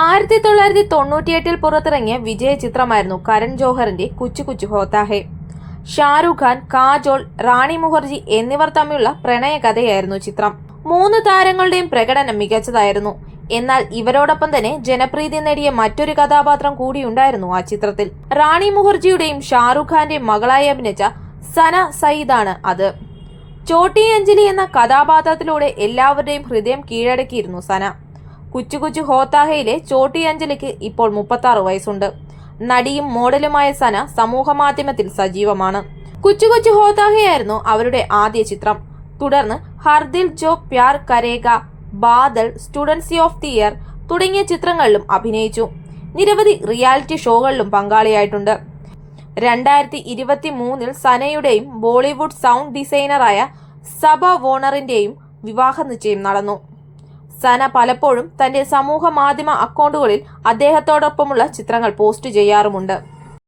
ആയിരത്തി തൊള്ളായിരത്തി തൊണ്ണൂറ്റിയെട്ടിൽ പുറത്തിറങ്ങിയ വിജയ ചിത്രമായിരുന്നു കരൺ ജോഹറിന്റെ കുച്ചു കുച്ചു ഹോത്താഹെ. ഷാരൂഖ് ഖാൻ കാജോൾ റാണി മുഖർജി എന്നിവർ തമ്മിലുള്ള പ്രണയകഥയായിരുന്നു ചിത്രം. മൂന്ന് താരങ്ങളുടെയും പ്രകടനം മികച്ചതായിരുന്നു. എന്നാൽ ഇവരോടൊപ്പം തന്നെ ജനപ്രീതി നേടിയ മറ്റൊരു കഥാപാത്രം കൂടിയുണ്ടായിരുന്നു ആ ചിത്രത്തിൽ. റാണി മുഖർജിയുടെയും ഷാരൂഖ് ഖാന്റെയും മകളായി അഭിനയിച്ച സന സയ്യിദാണ് അത്. ചോട്ടി അഞ്ജലി എന്ന കഥാപാത്രത്തിലൂടെ എല്ലാവരുടെയും ഹൃദയം കീഴടക്കിയിരുന്നു സന. കുച്ചു കുച്ചു ഹോത്താഹയിലെ ചോട്ടി അഞ്ജലിക്ക് ഇപ്പോൾ മുപ്പത്താറ് വയസ്സുണ്ട്. നടിയും മോഡലുമായ സന സമൂഹ മാധ്യമത്തിൽ സജീവമാണ്. കുച്ചു കുച്ചു ഹോത്താഹയായിരുന്നു അവരുടെ ആദ്യ ചിത്രം. തുടർന്ന് Har Dil Jo Pyar Karega Badal student of the year തുടങ്ങിയ ചിത്രങ്ങളിലും അഭിനയിച്ചു. നിരവധി റിയാലിറ്റി ഷോകളിലും പങ്കാളിയായിട്ടുണ്ട്. രണ്ടായിരത്തി ഇരുപത്തി മൂന്നിൽ സനയുടെയും ബോളിവുഡ് സൗണ്ട് ഡിസൈനറായ സബ വോണറിന്റെയും വിവാഹ നിശ്ചയം നടന്നു. സന പലപ്പോഴും തന്റെ സമൂഹ മാധ്യമ അക്കൗണ്ടുകളിൽ അദ്ദേഹത്തോടൊപ്പമുള്ള ചിത്രങ്ങൾ പോസ്റ്റ് ചെയ്യാറുമുണ്ട്.